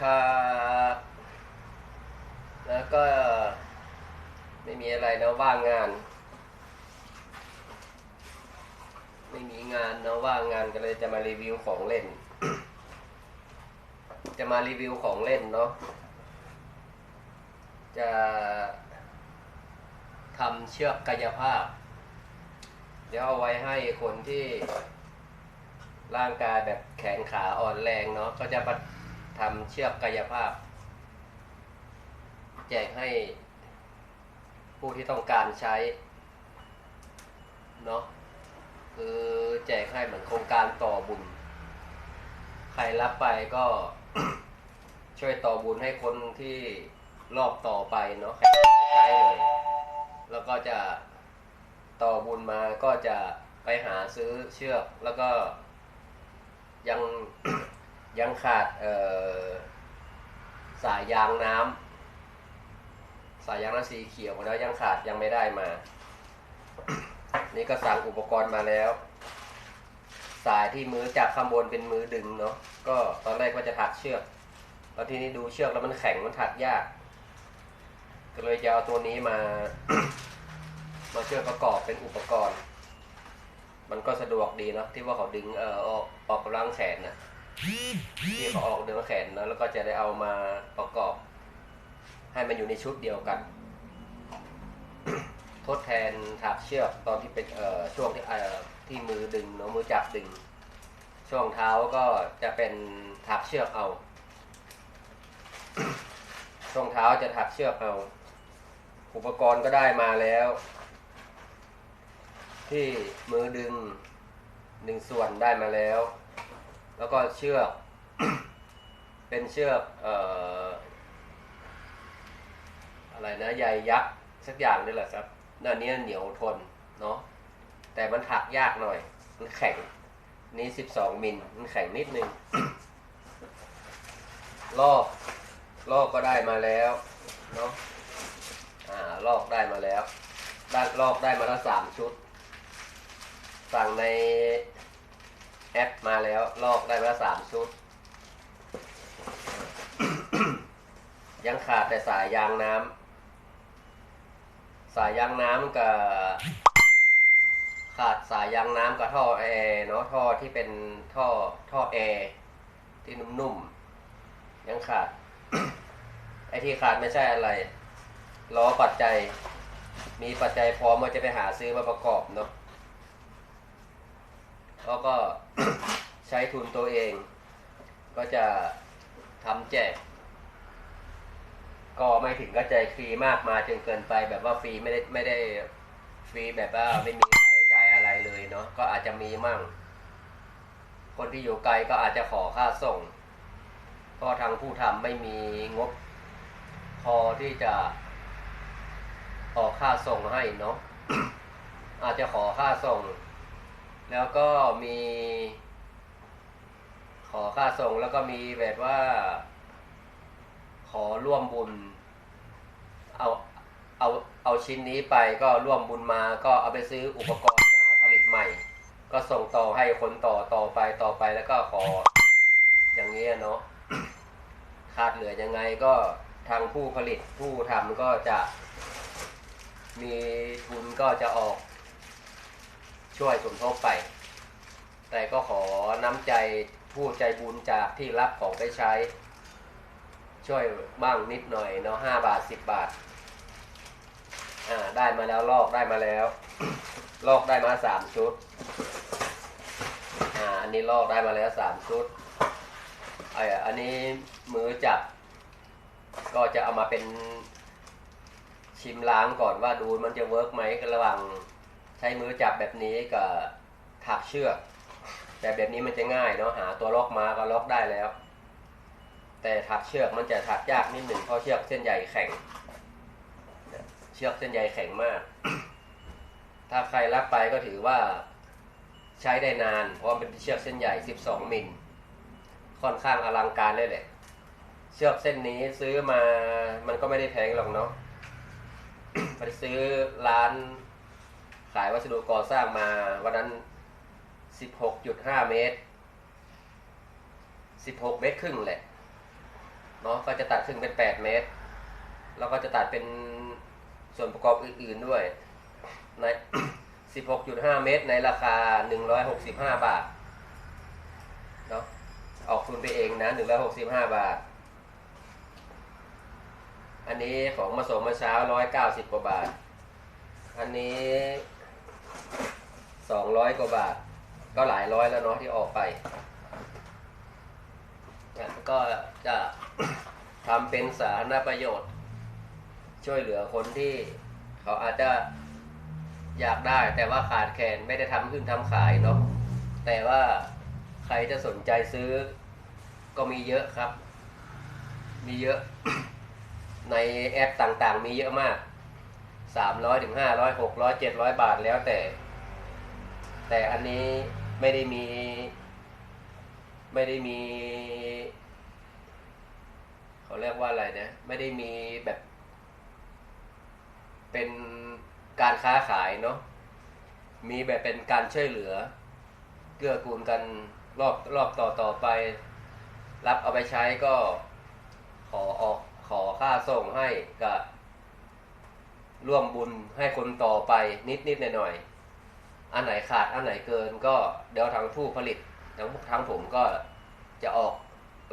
ครับแล้วก็ไม่มีอะไรเนาะว่างงาน ไม่มีงานเนาะว่างงานก็เลยจะมารีวิวของเล่น จะมารีวิวของเล่นเนาะ จะทำเชือกกายภาพ เดี๋ยวเอาไว้ให้คนที่ร่างกายแบบแขนขาอ่อนแรงเนาะก็จะมา ทำเชือกกายภาพ แจกให้ผู้ที่ต้องการใช้เนาะคือแจกให้เหมือนโครงการต่อบุญ ใครรับไปก็ช่วยต่อบุญให้คนที่รอบต่อไปเนาะใช้เลย แล้วก็จะต่อบุญมาก็จะไปหาซื้อเชือกแล้วก็ยัง ยังขาดสายยางน้ำสายยางน้ำสีเขียวแล้วยังขาดยังไม่ได้มา นี่ก็สั่งอุปกรณ์มาแล้ว สายที่มือจับข้างบนเป็นมือดึงเนาะก็ตอนแรกว่าจะถักเชือกแล้วทีนี้ดูเชือกแล้วมันแข็งมันถักยาก ก็เลยจะเอาตัวนี้มา มาเช่วยประกอบเป็นอุปกรณ์ มันก็สะดวกดีเนาะที่ว่าเขาดึงเอ่อออกออกกำลังแขนนะ ที่เขาออกดึงแขนนะแล้วก็จะได้เอามาประกอบ ให้มันอยู่ในชุดเดียวกัน ทดแทนถักเชือกตอนที่เป็นเอ่อช่วงที่เอ่อที่มือดึงเนาะมือจับดึง ช่วงเท้าก็จะเป็นถักเชือกเอา ช่วงเท้าจะถักเชือกเอา อุปกรณ์ก็ได้มาแล้ว ที่มือดึงหนึ่งส่วนได้มาแล้ว แล้วก็เชือก เป็นเชือกเอ่ออะไรนะใยยักษ์สักอย่างนี่แหละครับหน้านี้เหนียวทนเนาะแต่มันถักยากหน่อย มันแข็ง นี่สิบสองมิลมันแข็งนิดนึงลอกลอกก็ได้มาแล้วเนาะอ่าลอกได้มาแล้วได้ลอกได้มาแล้วสามชุด สั่งใน แอปมาแล้ว ลอกได้มาสามชุด ยังขาดแต่สายยางน้ำสายยางน้ำกับขาดสายยางน้ำกับท่อแอร์เนาะท่อที่เป็นท่อท่อแอร์ที่นุ่มๆยังขาด ไอที่ขาดไม่ใช่อะไรล้อปัจจัย มีปัจจัยพร้อมว่าจะไปหาซื้อมาประกอบเนาะ แล้วก็ใช้ทุนตัวเอง ก็จะทำแจก ก็ไม่ถึงก็ใจฟรีมากมาจนเกินไปแบบว่าฟรีไม่ได้ไม่ได้ฟรีแบบว่าไม่มีค่าใช้จ่ายอะไรเลยเนาะก็อาจจะมีมั่ง คนที่อยู่ไกลก็อาจจะขอค่าส่งเพราะทางผู้ทำไม่มีงบ พอที่จะออกค่าส่งให้เนาะอาจจะขอค่าส่ง แล้วก็มีขอค่าส่งแล้วก็มีแบบว่า ขอร่วมบุญ เอาเอาเอาชิ้นนี้ไปก็ร่วมบุญมา ก็เอาไปซื้ออุปกรณ์มาผลิตใหม่ ก็ส่งต่อให้คนต่อต่อไปต่อไปแล้วก็ขอ อย่างนี้ยเนาะขาดเหลือยังไงก็ทางผู้ผลิตผู้ทำก็จะมีทุนก็จะออก ช่วยสมทบไป แต่ก็ขอน้ำใจผู้ใจบุญจากที่รับของไปใช้ ช่วยบ้างนิดหน่อยเนาะห้าบาทสิบบาท อ่าได้มาแล้วลอกได้มาแล้ว ลอกได้มาสามชุด อ่าอันนี้ลอกได้มาแล้วสามชุดไออันนี้มือจับ ก็จะเอามาเป็นชิมล้างก่อนว่าดูมันจะเวิร์กไหมระหว่าง ใช้มือจับแบบนี้กับถักเชือกแต่แบบนี้มันจะง่ายเนาะหาตัวล็อกมาก็ล็อกได้แล้ว แต่ถักเชือกมันจะถักยากนิดหนึ่งเพราะเชือกเส้นใหญ่แข็งเชือกเส้นใยแข็งมาก ถ้าใครรับไปก็ถือว่าใช้ได้นาน เพราะมันเป็นเชือกเส้นใหญ่ 12 มิล ค่อนข้างอลังการเลยแหละ เชือกเส้นนี้ซื้อมา มันก็ไม่ได้แพงหรอกเนาะไปซื้อร้าน ขายวัสดุก่อสร้างมาวันนั้น 16.5 เมตร 16 เมตรครึ่งแหละเนาะก็จะตัดครึ่งเป็น 8 เมตร แล้วก็จะตัดเป็นส่วนประกอบอื่นๆด้วยใน16.5 เมตรในราคา 165 บาทเนาะออกทุนไปเองนะ 165 บาท อันนี้ของมาส่งมื่อเช้า 190 กว่าบาท อันนี้ 200กว่าบาท ก็หลายร้อยแล้วเนาะที่ออกไปเนี่ยก็จะทำเป็นสาธารณประโยชน์ ช่วยเหลือคนที่เขาอาจจะอยากได้แต่ว่าขาดแคลนไม่ได้ทำขึ้นทำขายเนาะแต่ว่าใครจะสนใจซื้อก็มีเยอะครับ มีเยอะในแอปต่างๆ มีเยอะมาก สามร้อยถึงห้าร้อยหกร้อยเจ็ดร้อยบาทแล้วแต่ แต่อันนี้ไม่ได้มี ไม่ได้มี เขาเรียกว่าอะไรนะไม่ได้มีแบบ เป็นการค้าขายเนาะมีแบบเป็นการช่วยเหลือ เกื้อกูลกันรอบรอบต่อต่อไป รับเอาไปใช้ก็ขอออกขอค่าส่งให้กับ ร่วมบุญให้คนต่อไปนิดนิดหน่อยหน่อยๆอันไหนขาดอันไหนเกินก็เดี๋ยวทางผู้ผลิตทางทางผมก็จะออก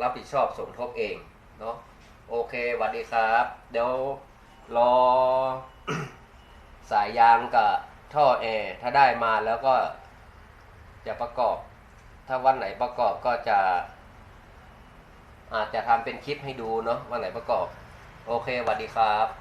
รับผิดชอบสมทบเองเนาะโอเคสวัสดีครับ เดี๋ยวรอสายยางกับท่อแอร์ถ้าได้มาแล้วก็จะประกอบ ถ้าวันไหนประกอบก็จะ อาจจะทำเป็นคลิปให้ดูเนาะวันไหนประกอบ โอเคสวัสดีครับ